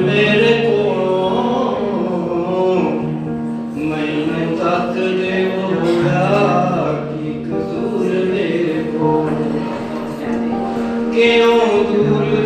मेरे को मैंने तत देव की कसूर मेरे को क्यों दूर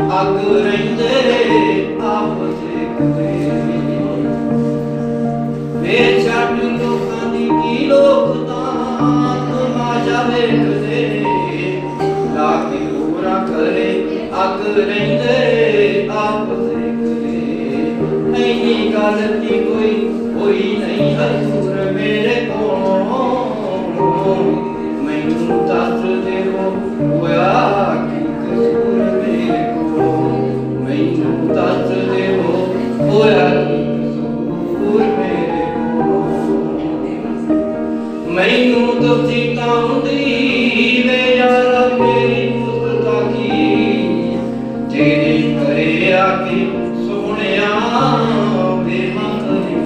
ਅੱਗ ਰਹਿੰਦੇ ਆਪ ਦੇਖਦੇ ਵੇ ਛੱਡ ਲੋਕਾਂ ਦੀ ਕੀ ਲੋਕ ਤਾਂ ਤਮਾਸ਼ਾ ਵੇਖਦੇ ਲਾਗੇ ਪੂਰਾ ਕਰੇ ਅੱਗ ਰਹਿੰਦੇ ਆਪ ਦੇਖਦੇ ਨਹੀਂ। ਗਲਤੀ ਕੋਈ ਹੋਈ ਨਹੀਂ, ਹਜ਼ੂਰ ਮੇਰੇ ਕੋਲੋਂ। ਮੈਨੂੰ ਦੁਖੀ ਕਾਉਂਦੀ ਵੇ ਯਾਰਾ ਮੇਰੀ ਗੁਸਤਾਖੀ ਤੇਰੇ ਘਰੇ ਆ ਕੇ ਸੋਹਣਿਆ, ਵੇ ਮੰਗਲੀ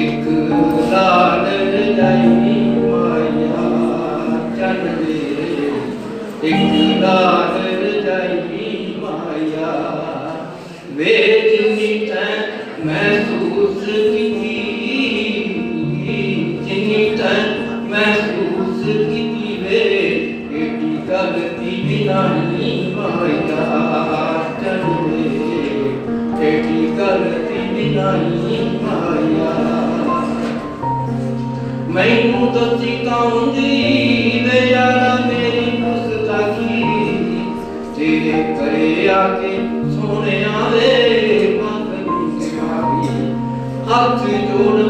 ਇੱਕ ਲਾਲ ਰਜਾਈ ਮਾਇਆ ਚੱਲ ਵੇ ਇੱਕ ਲਾਲ ਰਜਾਈ ਮਾਇਆ। ਵੇ ਜਿੰਨੀ ਤੈਂ ਮਹਿਸੂਸ ਕੀਤੀ ਮੈਨੂੰ ਦੱਸੀ ਕਾਉਂਦੀ ਵੇ ਯਾਰਾ ਮੇਰੀ ਗੁਸਤਾਖੀ ਤੇਰੇ ਘਰੇ ਆ ਕੇ ਸੋਹਣਿਆ ਵੇ ਮੰਗਲੀ ਜਵਾਬੀ ਹੱਥ ਜੋੜ